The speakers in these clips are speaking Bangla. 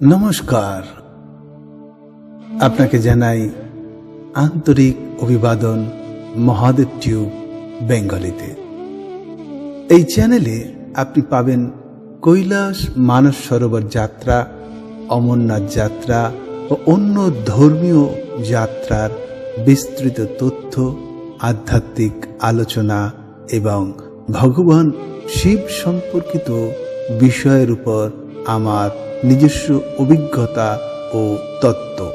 নমস্কার। আপনাকে জানাই আন্তরিক অভিবাদন মহাদেব টিউব বেঙ্গলিতে। এই চ্যানেলে আপনি পাবেন কৈলাস মানস সরোবর যাত্রা, অমরনাথ যাত্রা ও অন্য ধর্মীয় যাত্রার বিস্তৃত তথ্য, আধ্যাত্মিক আলোচনা এবং ভগবান শিব সম্পর্কিত বিষয়ের উপর আমার নিজস্ব অভিজ্ঞতা ও তত্ত্ব।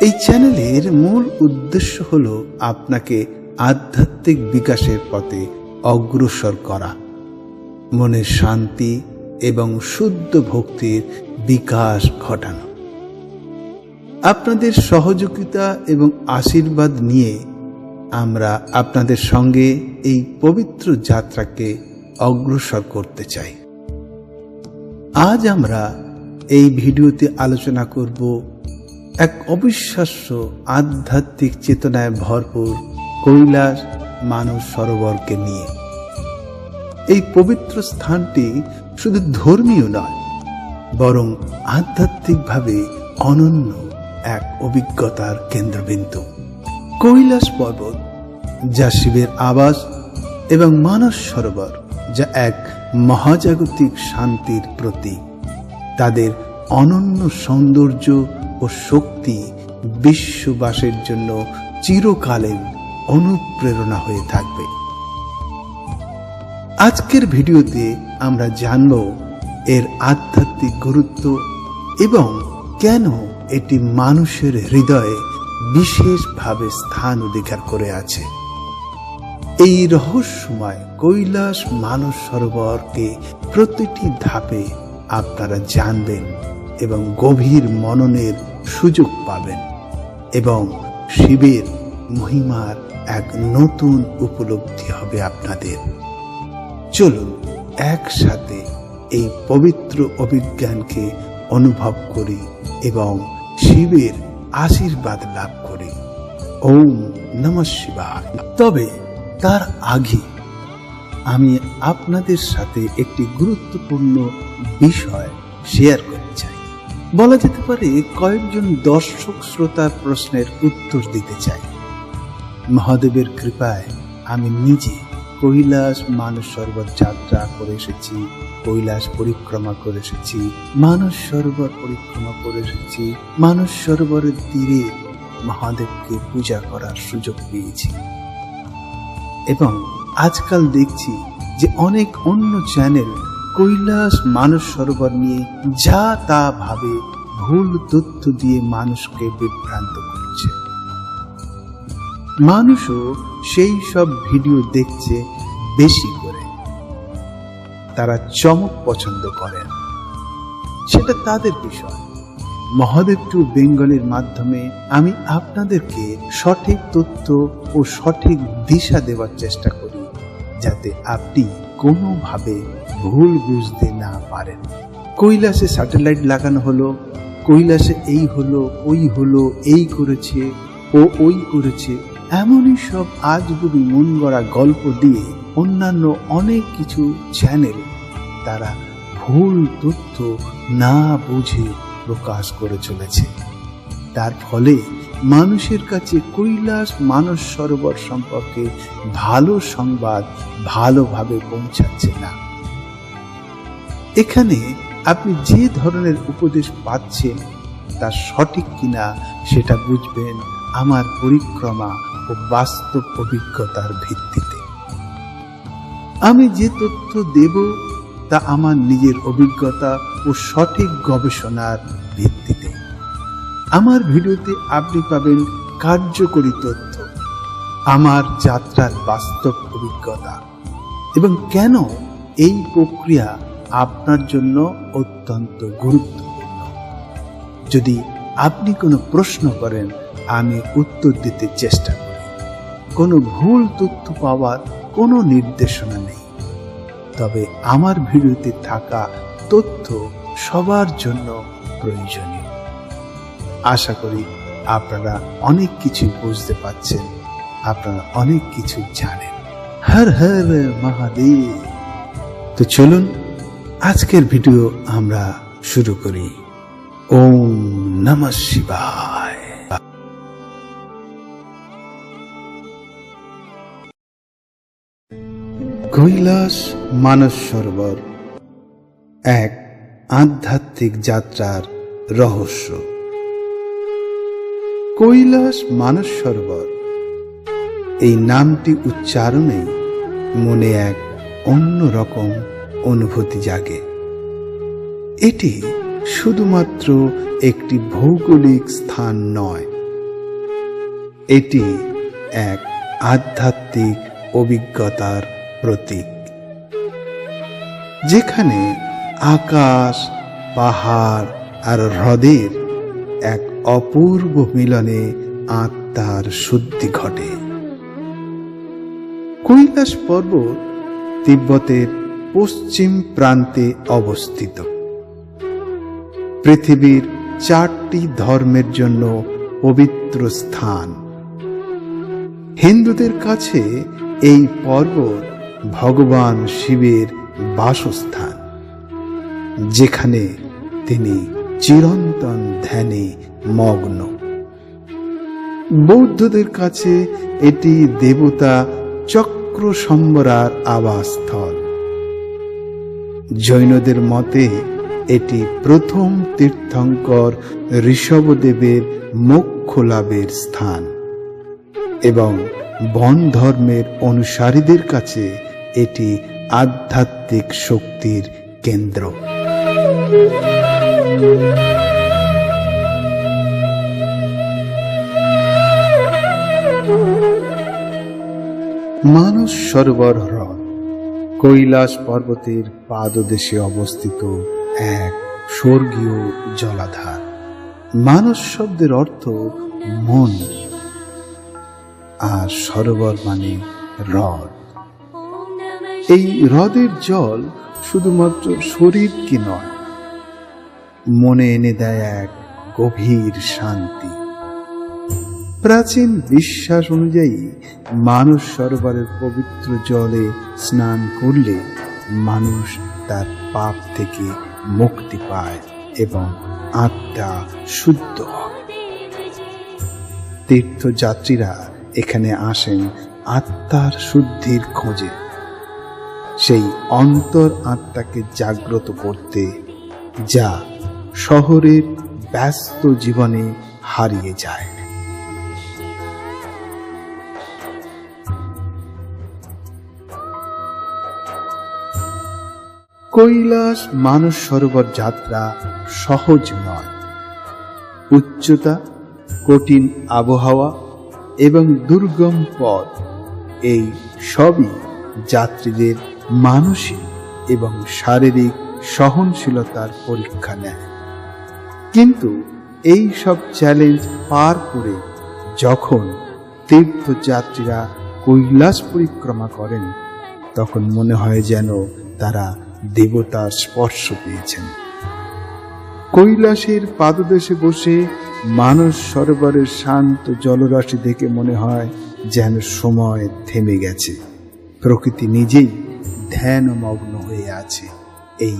এই চ্যানেলের মূল উদ্দেশ্য হল আপনাকে আধ্যাত্মিক বিকাশের পথে অগ্রসর করা। মনের শান্তি এবং শুদ্ধ ভক্তির বিকাশ ঘটানো। আপনাদের সহযোগিতা এবং আশীর্বাদ নিয়ে আমরা আপনাদের সঙ্গে এই পবিত্র যাত্রাকে অগ্রসর করতে চাই। আজ আমরা এই ভিডিওতে আলোচনা করব এক অবিশ্বাস্য আধ্যাত্মিক চেতনায় ভরপুর কৈলাস মানব সরোবরকে নিয়ে। এই পবিত্র স্থানটি শুধু ধর্মীয় নয়, বরং আধ্যাত্মিকভাবে অনন্য এক অভিজ্ঞতার কেন্দ্রবিন্দু। কৈলাস পর্বত, যা শিবের আবাস এবং মানস সরোবর, যা এক মহাজাগতিক শান্তির প্রতীক। তাদের অনন্য সৌন্দর্য ও শক্তি বিশ্ববাসের জন্য চিরকালীন অনুপ্রেরণা হয়ে থাকবে। আজকের ভিডিওতে আমরা জানব এর আধ্যাত্মিক গুরুত্ব এবং কেন এটি মানুষের হৃদয়ে বিশেষভাবে স্থান অধিকার করে আছে। এই রহস্যময় কৈলাস মানস সরোবরকে প্রতিটি ধাপে আপনারা জানবেন এবং গভীর মননের সুযোগ পাবেন এবং শিবের মহিমার এক নতুন উপলব্ধি হবে আপনাদের। চলুন একসাথে এই পবিত্র অভিজ্ঞানকে অনুভব করি এবং শিবের আশীর্বাদ লাভ করি। ওম নম শিবায়। তবে তার আগে, আমি আপনাদের সাথে একটি গুরুত্বপূর্ণ বিষয় শেয়ার করতে চাই। বলা যেতে পারে, কয়েকজন দর্শক শ্রোতার প্রশ্নের উত্তর দিতে চাই। মহাদেবের কৃপায় আমি নিজে কৈলাস মানস সরোবর যাত্রা করে এসেছি, কৈলাস পরিক্রমা করে এসেছি মানস সরোবর পরিক্রমা করে এসেছি মানস সরোবরের তীরে মহাদেবকে পূজা করার সুযোগ পেয়েছি। এবং আজকাল দেখছি যে অনেক অন্য চ্যানেল কৈলাস মানস সরোবর নিয়ে যা তা ভাবে ভুল তথ্য দিয়ে মানুষকে বিভ্রান্ত করছে। মানুষও সেই সব ভিডিও দেখছে বেশি করে। তারা চমক পছন্দ করেন। সেটা তাদের বিষয়। মহাদেব টু বেঙ্গলের মাধ্যমে আমি আপনাদেরকে সঠিক তথ্য ও সঠিক দিশা দেওয়ার চেষ্টা করি, যাতে আপনি কোনোভাবে ভুল বুঝতে না পারেন। কৈলাসে স্যাটেলাইট লাগানো হলো, কৈলাসে এই হলো, ওই হলো, এই করেছে ও ওই করেছে, এমনই সব আজগুবি মন গড়া গল্প দিয়ে অন্যান্য অনেক কিছু চ্যানেল তারা ভুল তথ্য না বুঝে প্রকাশ করে চলেছে। তার ফলে মানুষের কাছে কৈলাস মানস সরোবর সম্পর্কে ভালো সংবাদ ভালোভাবে পৌঁছাচ্ছে না। এখানে আপনি যে ধরনের উপদেশ পাচ্ছেন তা সঠিক কিনা সেটা বুঝবেন আমার পরিক্রমা ও বাস্তব অভিজ্ঞতার ভিত্তিতে। আমি যে তথ্য দেব তা আমার নিজের অভিজ্ঞতা ও সঠিক গবেষণার ভিত্তিতে। আমার ভিডিওতে আপনি পাবেন কার্যকরী তথ্য, আমার যাত্রার বাস্তব অভিজ্ঞতা এবং কেন এই প্রক্রিয়া আপনার জন্য অত্যন্ত গুরুত্বপূর্ণ। যদি আপনি কোনো প্রশ্ন করেন, আমি উত্তর দিতে চেষ্টা করি। কোনো ভুল তথ্য পাওয়ার কোনো নির্দেশনা নেই। তবে আমার ভিডিওতে থাকা তথ্য সবার জন্য প্রয়োজনীয়। আশা করি আপনারা অনেক কিছু বুঝতে পাচ্ছেন আপনারা অনেক কিছু জানেন। হর হর মহাদেব। তো চলুন, আজকের ভিডিও আমরা শুরু করি। ওম নমঃ শিবায়। কৈলাস মানস সরোবর এক আধ্যাত্মিক যাত্রার রহস্য। কৈলাস মানস সরোবর এই নামটি উচ্চারণেই মনে এক অন্যরকম অনুভূতি জাগে। এটি শুধুমাত্র একটি ভৌগোলিক স্থান নয়, এটি এক আধ্যাত্মিক অভিজ্ঞতার প্রতীক। যেখানে আকাশ, পাহাড় আর হ্রদের এক অপূর্ব মিলনে আত্মার শুদ্ধি ঘটে। কৈলাস পর্বত তিব্বতের পশ্চিম প্রান্তে অবস্থিত। পৃথিবীর চারটি ধর্মের জন্য পবিত্র স্থান। হিন্দুদের কাছে এই পর্বত ভগবান শিবের বাসস্থান, যেখানে তিনি চিরন্তন ধ্যানে মগ্ন। বৌদ্ধদের কাছে এটি দেবতা চক্র সম্বরার আবাসস্থল। জৈনদের মতে এটি প্রথম তীর্থঙ্কর ঋষভদেবের মোক্ষ লাভের স্থান এবং বন ধর্মের অনুসারীদের কাছে এটি আধ্যাত্মিক শক্তির কেন্দ্র। মানস সরোবর হ্রদ, কৈলাস পর্বতের পাদদেশে অবস্থিত এক স্বর্গীয় জলাধার। মানস শব্দের অর্থ মন, আর সরোবর মানে হ্রদ। এই হ্রদের জল শুধুমাত্র শরীরকে নয়, মনে এনে দেয় এক গভীর শান্তি। প্রাচীন বিশ্বাস অনুযায়ী মানুষ সরোবরের পবিত্র জলে স্নান করলে মানুষ তার পাপ থেকে মুক্তি পায় এবং আত্মা শুদ্ধ তীর্থযাত্রীরা এখানে আসেন আত্মার শুদ্ধির খোঁজে। সেই অন্তর আত্মাকে জাগ্রত করতে, যা শহরের ব্যস্ত জীবনে হারিয়ে যায়। কৈলাস মানস সরোবর যাত্রা সহজ নয়। উচ্চতা, কঠিন আবহাওয়া এবং দুর্গম পথ, এই সবই যাত্রীদের মানসিক এবং শারীরিক সহনশীলতার পরীক্ষা নেয়। কিন্তু এই সব চ্যালেঞ্জ পার করে যখন তীর্থযাত্রীরা কৈলাস পরিক্রমা করেন, তখন মনে হয় যেন তারা দেবতার স্পর্শ পেয়েছেন। কৈলাসের পাদদেশে বসে মানস সরোবরের শান্ত জলরাশি দেখে মনে হয় যেন সময় থেমে গেছে। প্রকৃতি নিজেই ধ্যানমগ্ন হয়ে আছে এই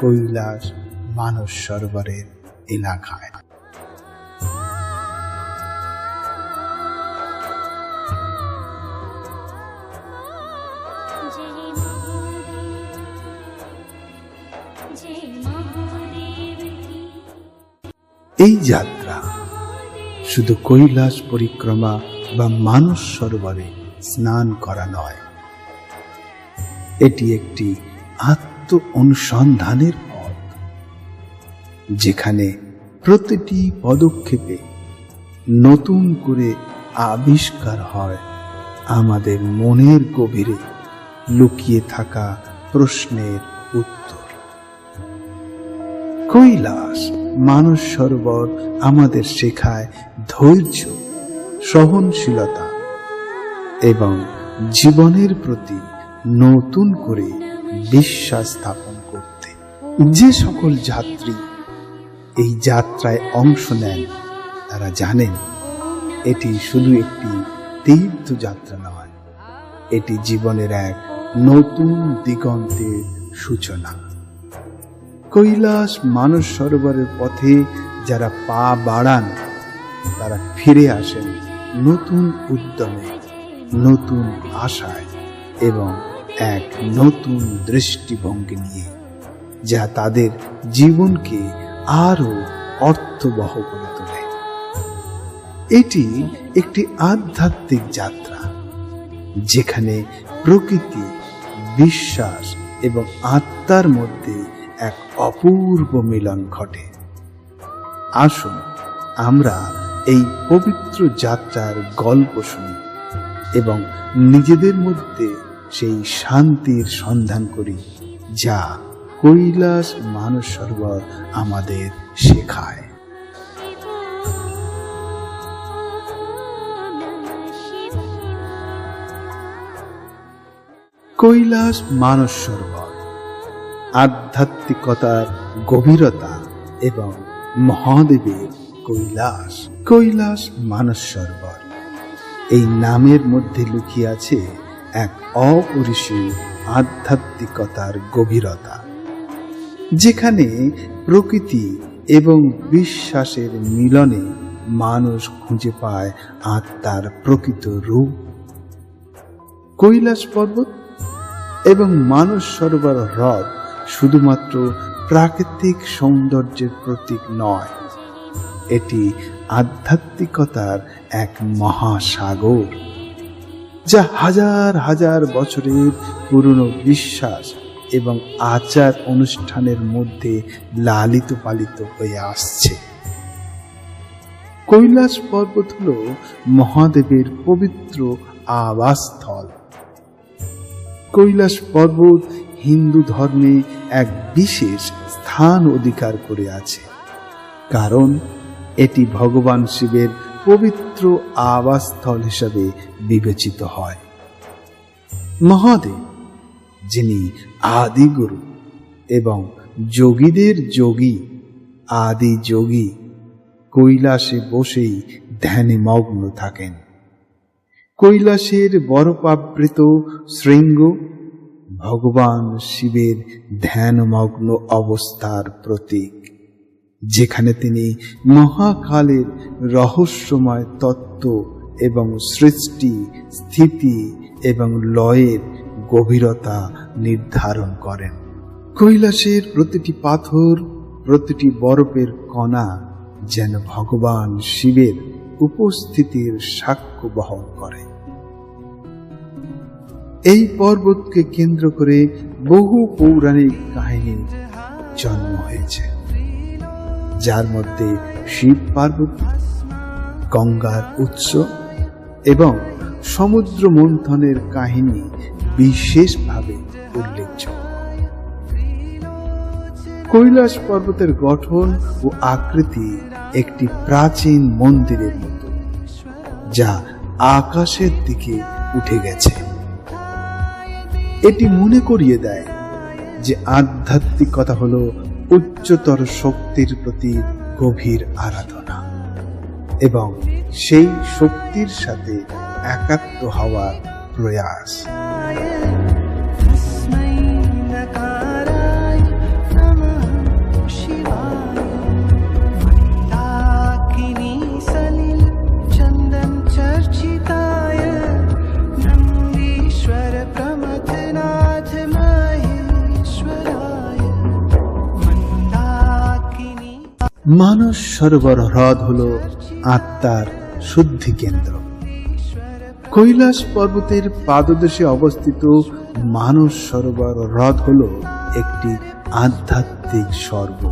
কৈলাস মানস সরোবরের এলাকায়। এই যাত্রা শুধু কৈলাস পরিক্রমা বা মানস সরোবরে স্নান করা নয় এটি একটি আত্ম অনুসন্ধানের পথ, যেখানে প্রতিটি পদক্ষেপে নতুন করে আবিষ্কার হয় আমাদের মনের গভীরে লুকিয়ে থাকা প্রশ্নের উত্তর। কৈলাস মানস সরোবর আমাদের শেখায় ধৈর্য, সহনশীলতা এবং জীবনের প্রতি নতুন করে বিশ্বাস স্থাপন করতে। যে সকল যাত্রী এই যাত্রায় অংশ নেন, তারা জানেন, এটি শুধু একটি তীর্থযাত্রা নয়, এটি জীবনের এক নতুন দিগন্তের সূচনা। কৈলাস মানস সরোবরের পথে যারা পা বাড়ান, তারা ফিরে আসেন নতুন উদ্যমে, নতুন আশায় এবং এক নতুন দৃষ্টিভঙ্গি নিয়ে, যা তাদের জীবনকে আরও অর্থবহ করে তোলে। এটি একটি আধ্যাত্মিক যাত্রা, যেখানে প্রকৃতি, বিশ্বাস এবং আত্মার মধ্যে এক অপূর্ব মিলন ঘটে। আসুন আমরা এই পবিত্র যাত্রার গল্প শুনি এবং নিজেদের মধ্যে সেই শান্তির সন্ধান করি, যা কৈলাস মানস সরোবর আমাদের শেখায়। কৈলাস মানস সরোবর, আধ্যাত্মিকতার গভীরতা এবং মহাদেবের কৈলাস কৈলাস মানস সরোবর। এই নামের মধ্যে লুকিয়ে আছে এক অপরিসীম আধ্যাত্মিকতার গভীরতা, যেখানে প্রকৃতি এবং বিশ্বাসের মিলনে মানুষ খুঁজে পায় আত্মার প্রকৃত রূপ। কৈলাস পর্বত এবং মানস সরোবর হ্রদ শুধুমাত্র প্রাকৃতিক সৌন্দর্যের প্রতীক নয়, এটি আধ্যাত্মিকতার এক মহাসাগর। যা হাজার হাজার বছরের পুরনো বিশ্বাস এবং আচার অনুষ্ঠানের মধ্যে লালিত পালিত হয়ে আসছে। কৈলাস পর্বত হল মহাদেবের পবিত্র আবাসস্থল। কৈলাস পর্বত হিন্দু ধর্মে এক বিশেষ স্থান অধিকার করে আছে। কারণ এটি ভগবান শিবের পবিত্র আবাসস্থল হিসাবে বিবেচিত হয়। মহাদেব, যিনি আদিগুরু এবং যোগীদের যোগী, আদি যোগী, কৈলাসে বসেই ধ্যানে মগ্ন থাকেন। কৈলাসের বরফাবৃত শৃঙ্গ ভগবান শিবের ধ্যানমগ্ন অবস্থার প্রতীক। যেখানে তিনি মহাকালের রহস্যময় তত্ত্ব এবং সৃষ্টি, স্থিতি এবং লয়ের গভীরতা নির্ধারণ করেন। কৈলাসের প্রতিটি পাথর, প্রতিটি বরফের কণা যেন ভগবান শিবের উপস্থিতির সাক্ষ্য বহন করে। এই পর্বতকে কেন্দ্র করে বহু পৌরাণিক কাহিনী জন্ম হয়েছে। যার মধ্যে শিব পার্বতী, গঙ্গার উৎস এবং সমুদ্র মন্থনের কাহিনী বিশেষভাবে উল্লেখযোগ্য। কৈলাস পর্বতের গঠন ও আকৃতি একটি প্রাচীন মন্দিরের মতো, যা আকাশের দিকে উঠে গেছে। এটি মনে করিয়ে দেয় যে আধ্যাত্মিকতা হলো উচ্চতর শক্তির প্রতি গভীর আরাধনা। এবং সেই শক্তির সাথে একাত্ম হওয়ার প্রয়াস। মানস সরোবর হ্রদ হল আত্মার শুদ্ধি কেন্দ্র। কৈলাস পর্বতের পাদদেশে অবস্থিত মানস সরোবর হ্রদ হল একটি আধ্যাত্মিক স্বর্গ,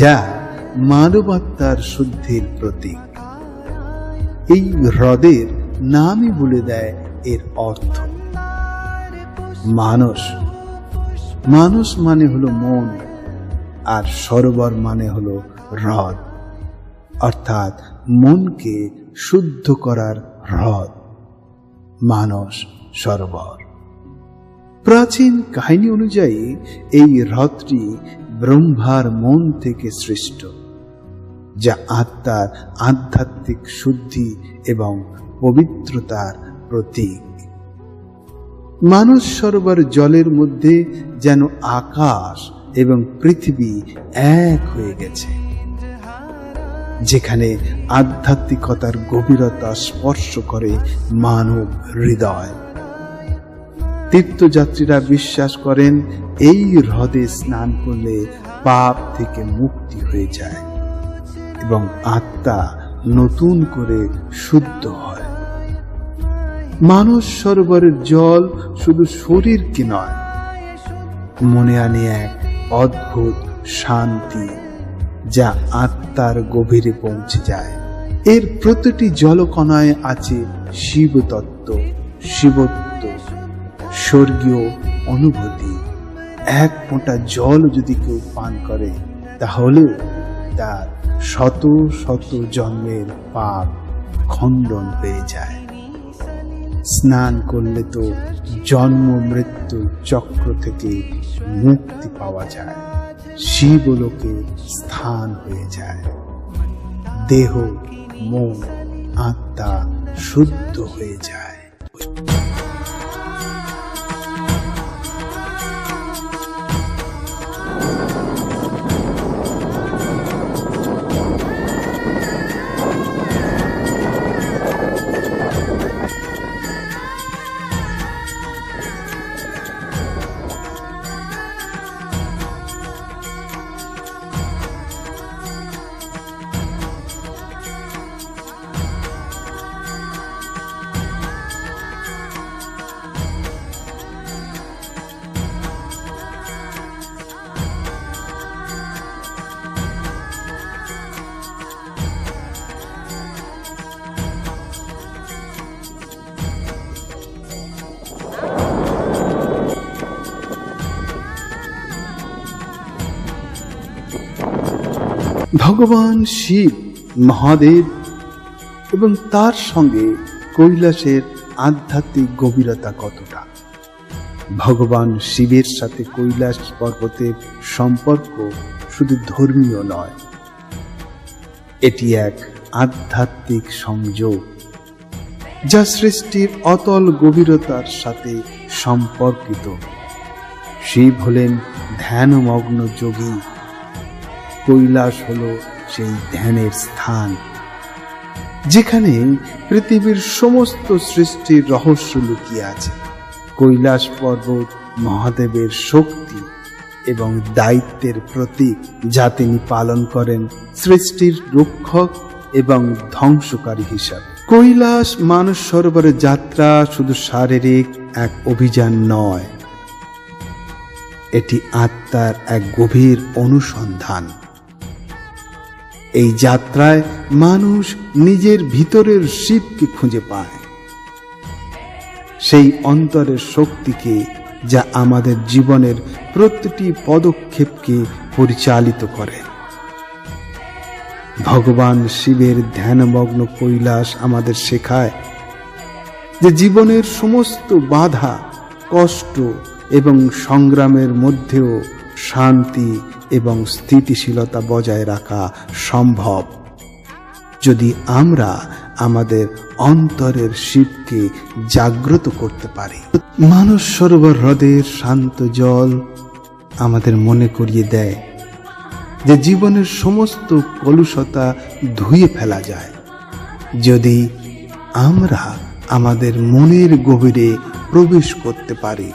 যা মানবাত্মার শুদ্ধির প্রতীক। এই হ্রদের নামই বলে দেয় এর অর্থ। মানস মানুষ মানে হলো মন। আর সরোবর মানে হল হ্রদ, অর্থাৎ মনকে শুদ্ধ করার হ্রদ, মানস সরোবর। প্রাচীন কাহিনী অনুযায়ী এই হ্রদটি ব্রহ্মার মন থেকে সৃষ্ট, যা আত্মার আধ্যাত্মিক শুদ্ধি এবং পবিত্রতার প্রতীক। মানস সরোবর জলের মধ্যে যেন আকাশ এবং পৃথিবী এক হয়ে গেছে, যেখানে আধ্যাত্মিকতার গভীরতা স্পর্শ করে মানব হৃদয়। তীর্থযাত্রীরা বিশ্বাস করেন, এই হ্রদে স্নান করলে পাপ থেকে মুক্তি হয়ে যায় এবং আত্মা নতুন করে শুদ্ধ হয়। মানস সরোবরের জল শুধু শরীরকে নয়, মনে আনে এক অদ্ভুত শান্তি যা আত্মার গভীরে পৌঁছে যায়। এর প্রতিটি জলকণায় আছে শিবতত্ত্ব, শিবত্ব, স্বর্গীয় অনুভূতি। এক ফোঁটা জল যদি কেউ পান করে, তাহলে তার শত শত জন্মের পাপ খণ্ডন হয়ে যায়। স্নান করলে তো জন্ম, মৃত্যু চক্র থেকে মুক্তি পাওয়া যায়। শিবলোকে স্থান হয়ে যায়। দেহ, মন, আত্মা শুদ্ধ হয়ে যায়। ভগবান শিব, মহাদেব এবং তার সঙ্গে কৈলাসের আধ্যাত্মিক গভীরতা কতটা? ভগবান শিবের সাথে কৈলাস পর্বতের সম্পর্ক শুধু ধর্মীয় নয়, এটি এক আধ্যাত্মিক সংযোগ, যা সৃষ্টির অতল গভীরতার সাথে সম্পর্কিত। শিব হলেন ধ্যানমগ্ন যোগী। কৈলাস হল সেই ধ্যানের স্থান, যেখানে পৃথিবীর সমস্ত সৃষ্টির রহস্য লুকিয়ে আছে। কৈলাস পর্বত মহাদেবের শক্তি এবং দায়িত্বের প্রতীক যা তিনি পালন করেন সৃষ্টির রক্ষক এবং ধ্বংসকারী হিসাবে। কৈলাস মানস সরোবরের যাত্রা শুধু শারীরিক এক অভিযান নয়, এটি আত্মার এক গভীর অনুসন্ধান। এই যাত্রায় মানুষ নিজের ভিতরের শিবকে খুঁজে পায়। সেই অন্তরের শক্তিকে যা আমাদের জীবনের প্রতিটি পদক্ষেপকে পরিচালিত করে। ভগবান শিবের ধ্যানমগ্ন কৈলাস আমাদের শেখায় যে জীবনের সমস্ত বাধা, কষ্ট এবং সংগ্রামের মধ্যেও শান্তি এবং স্থিতিশীলতা বজায় রাখা সম্ভব। যদি আমরা আমাদের অন্তরের শিবকে জাগ্রত করতে পারি মানস সরোবর হ্রদের শান্ত জল আমাদের মনে করিয়ে দেয় যে জীবনের সমস্ত কলুষতা ধুয়ে ফেলা যায়। যদি আমরা আমাদের মনের গভীরে প্রবেশ করতে পারি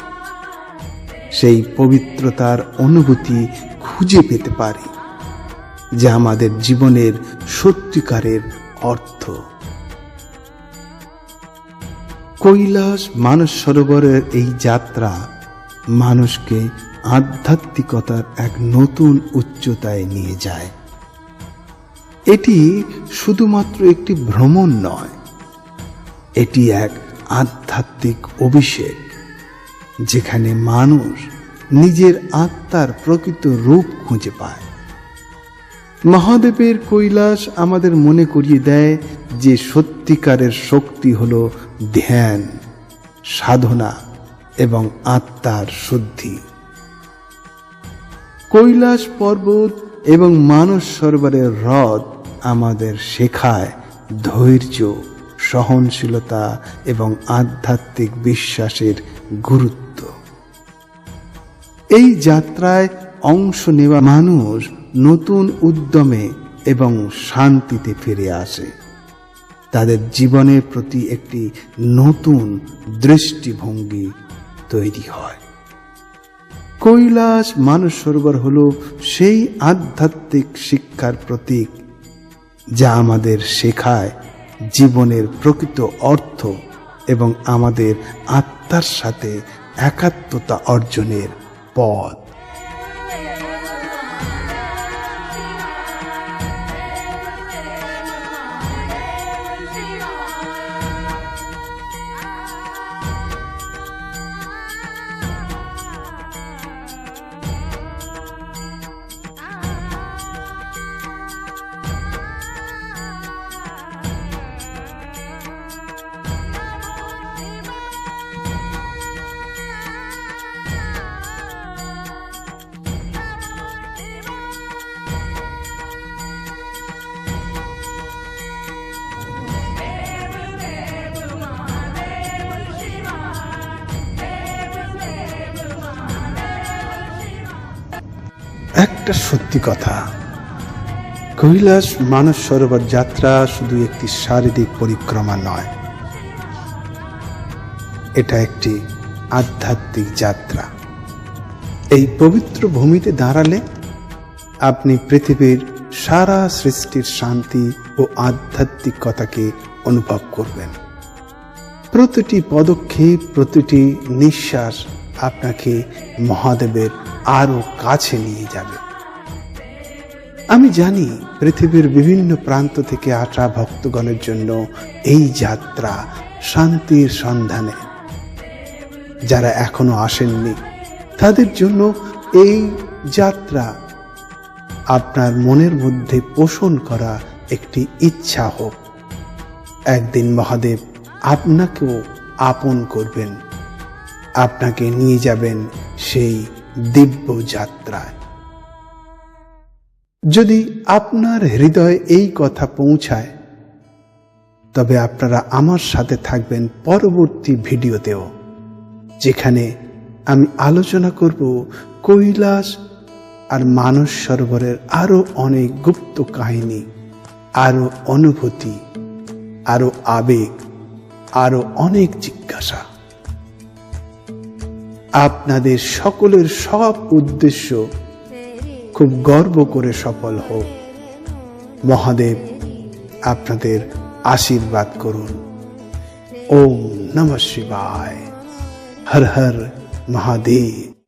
সেই পবিত্রতার অনুভূতি খুঁজে পেতে পারি, যা আমাদের জীবনের সত্যিকারের অর্থ। কৈলাস মানস সরোবরের এই যাত্রা মানুষকে আধ্যাত্মিকতার এক নতুন উচ্চতায় নিয়ে যায়। এটি শুধুমাত্র একটি ভ্রমণ নয়, এটি এক আধ্যাত্মিক অভিষেক। যেখানে মানুষ নিজের আত্মার প্রকৃত রূপ খুঁজে পায়। মহাদেবের কৈলাস আমাদের মনে করিয়ে দেয় যে সত্যিকারের শক্তি হল ধ্যান, সাধনা এবং আত্মার শুদ্ধি। কৈলাস পর্বত এবং মানস সরোবরের হ্রদ আমাদের শেখায় ধৈর্য, সহনশীলতা এবং আধ্যাত্মিক বিশ্বাসের গুরুত্ব। এই যাত্রায় অংশ নেওয়া মানুষ নতুন উদ্যমে এবং শান্তিতে ফিরে আসে। তাদের জীবনের প্রতি একটি নতুন দৃষ্টিভঙ্গি তৈরি হয়। কৈলাস মানস সরোবর হল সেই আধ্যাত্মিক শিক্ষার প্রতীক যা আমাদের শেখায় জীবনের প্রকৃত অর্থ এবং আমাদের আত্মার সাথে একাত্মতা অর্জনের পথ একটা সত্যি কথা। কৈলাস মানস সরোবর যাত্রা শুধু একটি শারীরিক পরিক্রমা নয়। এটা একটি আধ্যাত্মিক যাত্রা। এই পবিত্র ভূমিতে দাঁড়ালে আপনি পৃথিবীর সারা সৃষ্টির শান্তি ও আধ্যাত্মিকতাকে অনুভব করবেন। প্রতিটি পদক্ষেপ, প্রতিটি নিঃশ্বাস আপনাকে মহাদেবের আরও কাছে নিয়ে যাবে। আমি জানি পৃথিবীর বিভিন্ন প্রান্ত থেকে আসা ভক্তগণের জন্য এই যাত্রা শান্তির সন্ধানে। যারা এখনও আসেননি, তাদের জন্য এই যাত্রা আপনার মনের মধ্যে পোষণ করা একটি ইচ্ছা হোক। একদিন মহাদেব আপনাকেও আপন করবেন। আপনাকে নিয়ে যাবেন সেই দিব্য যাত্রায়। যদি আপনার হৃদয়ে এই কথা পৌঁছায়, তবে আপনারা আমার সাথে থাকবেন পরবর্তী ভিডিওতেও, যেখানে আমি আলোচনা করব কৈলাস আর মানস সরোবরের আরও অনেক গুপ্ত কাহিনী আরও অনুভূতি আরও আবেগ আরও অনেক জিজ্ঞাসা। আপনাদের সকলের সব উদ্দেশ্য খুব গর্ব করে সফল হোক। মহাদেব, আপনাদের আশীর্বাদ করুন। ওম নম শিবায়। হর হর মহাদেব।